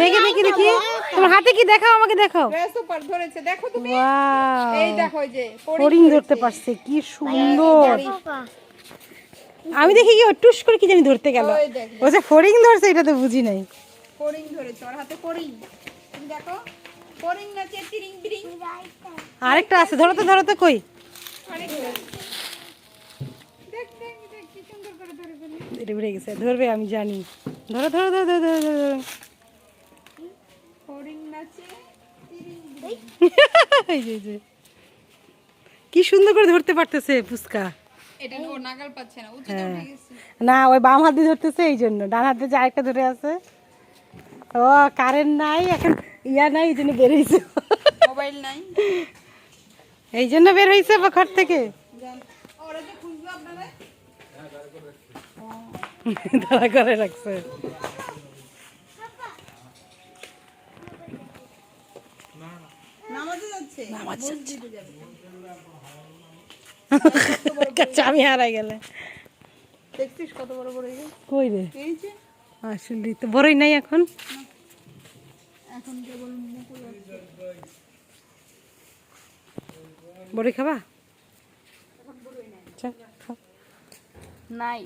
দেখে দেখি দেখি। তোমার হাতে কি দেখাও আমাকে দেখাও। ধরেছে। দেখো তুমি। এই দেখো যে হরিণ ধরতে পারছে কি সুন্দর। আমি দেখি কি টুস করে কি জানি ধরতে গেল। ও যে ফড়িং ধরছে এটা তো বুঝি নাই। ফড়িং ধরেছে ওর হাতে তুমি দেখো ফড়িং নাচে তিরিং বিরিং। আরেকটা আছে ধরো তো ধরো তো কই? এটা বেড়ে গেছে। ধরবে আমি জানি। ধরো ধরো ধরো ধরো ধরো ধরো। কি সুন্দর করে ধরতে পারতেছে ফুচকা। না হ্যাঁ। না ওই বাম হাত ধরতেছে এই জন্য। ডান হাতে যে আরেকটা ধরে আছে। ও কারেন্ট নাই এখন ইয়া নাই এই জন্য বের হয়েছে মোবাইল নাই। এই জন্য বের হয়েছে ঘর থেকে। ওরা যে খুঁজলো আপনারা? দাঁড়া করে রাখছে। চাবি হারাই গেলে। দেখছিস কত বড় বড় কই রে? আসলে তো বড়ই নাই এখন। এখন কেবল বড়ই খাবা? আচ্ছা, খাও। নাই